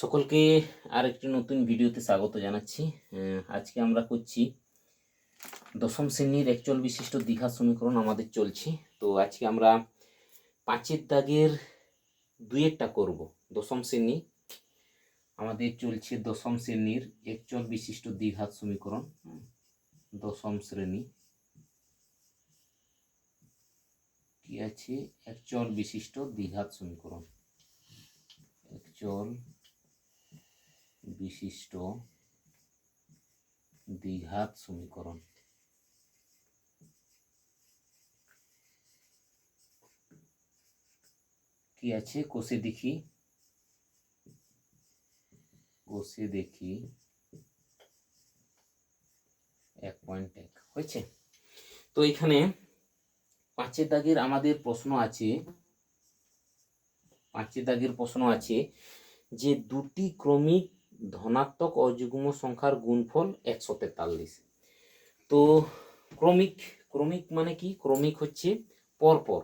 সকলকে আর একটি নতুন ভিডিওতে স্বাগত জানাচ্ছি। আজকে আমরা করছি দশম শ্রেণির একচল বিশিষ্ট দীঘা সমীকরণ আমাদের চলছে। তো আজকে আমরা পাঁচের দাগের দুইয়েরটা করব। দশম শ্রেণি আমাদের চলছে দশম শ্রেণির একচল বিশিষ্ট দ্বিঘাত সমীকরণ। দশম শ্রেণি কি আছে? একচল বিশিষ্ট দ্বিঘাত সমীকরণ। একচল বিশিষ্ট দ্বিঘাত সমীকরণ। কি আছে? কোষে দেখি। কোষে দেখি এক পয়েন্ট এক। হয়েছে? তো এখানে পাঁচের দাগের আমাদের প্রশ্ন আছে, পাঁচের দাগের প্রশ্ন আছে যে দুটি ক্রমিক ধনাত্মক অযুগ্ম সংখ্যার গুণফল একশো তেতাল্লিশ। তো ক্রমিক ক্রমিক মানে কি? ক্রমিক হচ্ছে পরপর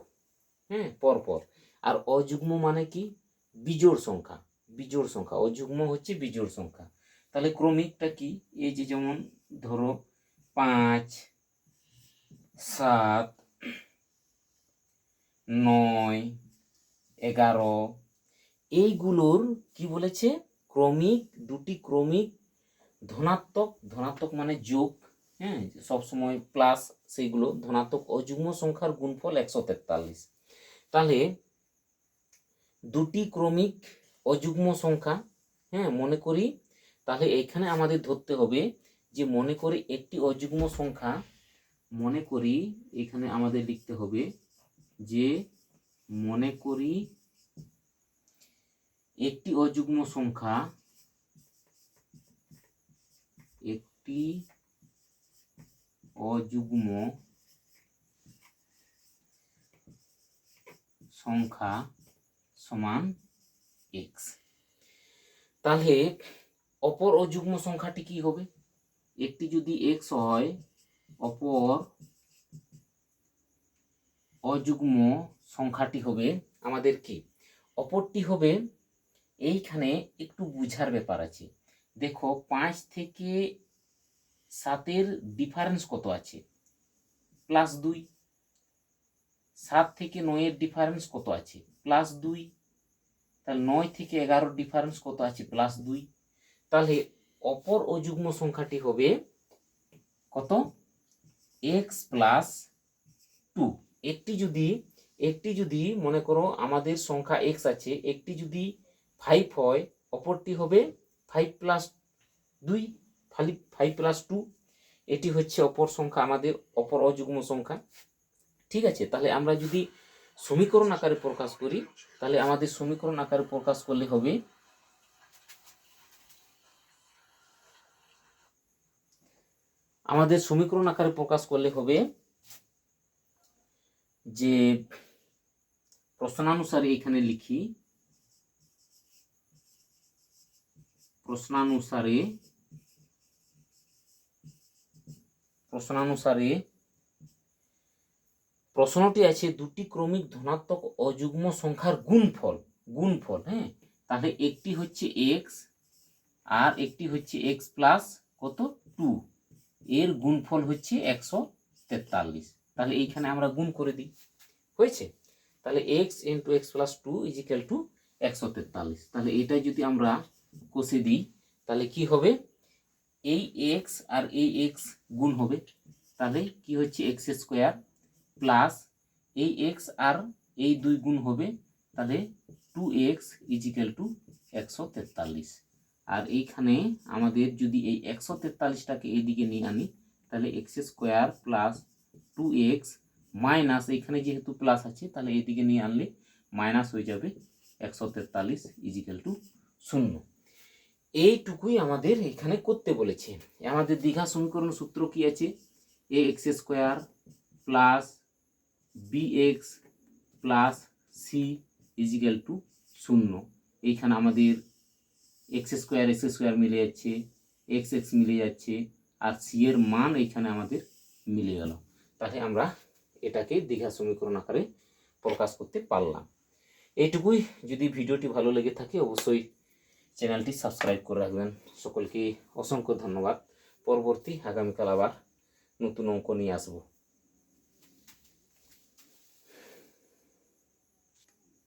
হ্যাঁ পরপর। আর অযুগ্ম মানে কি? বিজোড় সংখ্যা বিজোড় সংখ্যা। অযুগ্ম হচ্ছে বিজোড় সংখ্যা। তাহলে ক্রমিকটা কি? এই যে যেমন ধরো পাঁচ, সাত, নয়, এগারো, এইগুলোর কি বলেছে? ক্রমিক, দুটি ক্রমিক, ধনাত্মক ধনাত্মক মানে যোগ হ্যাঁ সবসময় প্লাস সেইগুলো, ধনাত্মক অযুগ্ম সংখ্যার গুণফল একশো তেতাল্লিশ। তাহলে দুটি ক্রমিক অযুগ্ম সংখ্যা হ্যাঁ মনে করি, তাহলে এখানে আমাদের ধরতে হবে যে মনে করি একটি অযুগ্ম সংখ্যা, মনে করি, এখানে আমাদের লিখতে হবে যে মনে করি একটি অযুগ্ম সংখ্যা, একটি অযুগ্ম সংখ্যা সমান এক্স তাহলে অপর অযুগ্ম সংখ্যাটি কি হবে? একটি যদি এক্স হয়, অপর অযুগ্ম সংখ্যাটি হবে আমাদের কি? অপরটি হবে এইখানে একটু বুঝার ব্যাপার আছে। দেখো, পাঁচ থেকে সাতের ডিফারেন্স কত আছে? প্লাস দুই। সাত থেকে নয়ের ডিফারেন্স কত আছে? প্লাস দুই। তাহলে নয় থেকে এগারোর ডিফারেন্স কত আছে? প্লাস দুই। তাহলে অপর অযুগ্ম সংখ্যাটি হবে কত? এক্স প্লাস টু একটি যদি একটি যদি মনে করো আমাদের সংখ্যা এক্স আছে, একটি যদি ফাইভ হয়, অপরটি হবে ফাইভ প্লাস দুই ফাইভ ফাইভ প্লাস টু এটি হচ্ছে অপর সংখ্যা, আমাদের অপর অযুগ্ম সংখ্যা। ঠিক আছে? তাহলে আমরা যদি সমীকরণ আকারে প্রকাশ করি, তাহলে আমাদের সমীকরণ আকারে প্রকাশ করলে হবে আমাদের সমীকরণ আকারে প্রকাশ করলে হবে যে প্রশ্নানুসারে এখানে লিখি প্রশ্নানুসারে প্রশ্নানুসারে, প্রশ্নটি আছে দুটি ক্রমিক ধনাত্মক অযুগ্ম সংখ্যার গুণফল গুণফল হ্যাঁ? তাহলে একটি হচ্ছে এক্স আর একটি হচ্ছে এক্স প্লাস কত? টু এর গুণফল হচ্ছে একশো তেতাল্লিশ। তাহলে এইখানে আমরা গুণ করে দিই। হয়েছে? তাহলে x into x plus two equal to একশো তেতাল্লিশ। তাহলে এটা যদি আমরা কষে দিই, তাহলে কি হবে? এই এক্স আর এই এক্স গুণ হবে। তাহলে কি হচ্ছে? এক্স স্কোয়ার প্লাস এই এক্স আর এই দুই গুণ হবে। তাহলে টু এক্স ইজিক্যাল টু একশো তেতাল্লিশ। আর এইখানে আমাদের যদি এই একশো তেতাল্লিশটাকে এইদিকে নিয়ে আনি, তাহলে x square plus two x minus এইখানে যেহেতু প্লাস আছে, তাহলে এইদিকে নিয়ে আনলে মাইনাস হয়ে যাবে। একশো তেতাল্লিশ ইজিক্যাল টু শূন্য। এইটুকুই আমাদের এখানে করতে বলেছে। আমাদের দীঘা সমীকরণ সূত্র কি আছে? A x square plus b x plus c equal to শূন্য। এইখানে আমাদের এক্স স্কোয়ার এক্স স্কোয়ার মিলে যাচ্ছে এক্স এক্স মিলে যাচ্ছে, আর সি এর মান এইখানে আমাদের মিলে গেল। তাহলে আমরা এটাকে দীঘা সমীকরণ আকারে প্রকাশ করতে পারলাম। এইটুকুই। যদি ভিডিওটি ভালো লেগে থাকে, অবশ্যই চ্যানেলটি সাবস্ক্রাইব করে রাখবেন। সকলকে অসংখ্য ধন্যবাদ। পরবর্তী আগামীকাল আবার নতুন অঙ্ক নিয়ে আসব।